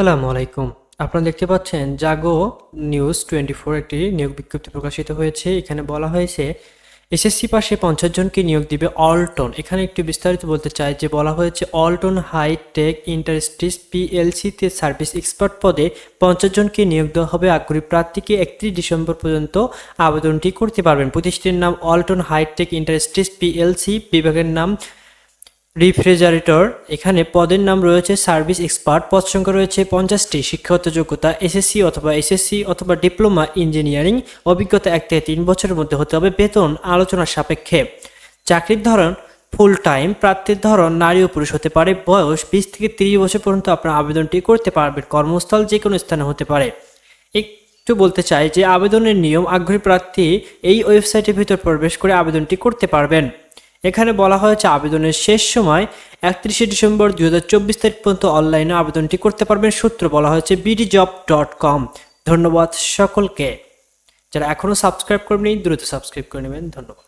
আসসালামু আলাইকুম। আপনারা দেখতে পাচ্ছেন জাগো নিউজ টোয়েন্টি ফোর একটি নিয়োগ বিজ্ঞপ্তি প্রকাশিত হয়েছে। এখানে বলা হয়েছে, এসএসসি পাশে পঞ্চাশ জনকে নিয়োগ দিবে অল্টন। এখানে একটু বিস্তারিত বলতে চাই যে বলা হয়েছে, অল্টন হাই টেক ইন্ডাস্ট্রিজ পিএলসিতে সার্ভিস এক্সপার্ট পদে পঞ্চাশ জনকে নিয়োগ দেওয়া হবে। আগ্রহী প্রার্থীকে একত্রিশ ডিসেম্বর পর্যন্ত আবেদনটি করতে পারবেন। প্রতিষ্ঠানের নাম অল্টন হাইটেক ইন্ডাস্ট্রিজ পিএলসি। বিভাগের নাম রিফ্রিজারেটর। এখানে পদের নাম রয়েছে সার্ভিস এক্সপার্ট। পদ সংখ্যা রয়েছে পঞ্চাশটি। শিক্ষাগত যোগ্যতা, এসএসসি অথবা এসএসসি অথবা ডিপ্লোমা ইঞ্জিনিয়ারিং। অভিজ্ঞতা এক থেকে তিন বছরের মধ্যে হতে হবে বেতন আলোচনার সাপেক্ষে। চাকরির ধরন ফুল টাইম প্রার্থীর ধরন নারী ও পুরুষ হতে পারে। বয়স বিশ থেকে তিরিশ বছর পর্যন্ত আপনার আবেদনটি করতে পারবেন। কর্মস্থল যে কোনো স্থানে হতে পারে। একটু বলতে চাই যে, আবেদনের নিয়ম আগ্রহী প্রার্থী এই ওয়েবসাইটের ভিতর প্রবেশ করে আবেদনটি করতে পারবেন। এখানে বলা হয়েছে আবেদনের শেষ সময় একত্রিশে ডিসেম্বর দুই হাজার চব্বিশ তারিখ পর্যন্ত অনলাইনে আবেদনটি করতে পারবেন। সূত্র বলা হয়েছে বিডি জব ডট কম ধন্যবাদ সকলকে। যারা এখনও সাবস্ক্রাইব করেননি, দ্রুত সাবস্ক্রাইব করে নেবেন। ধন্যবাদ।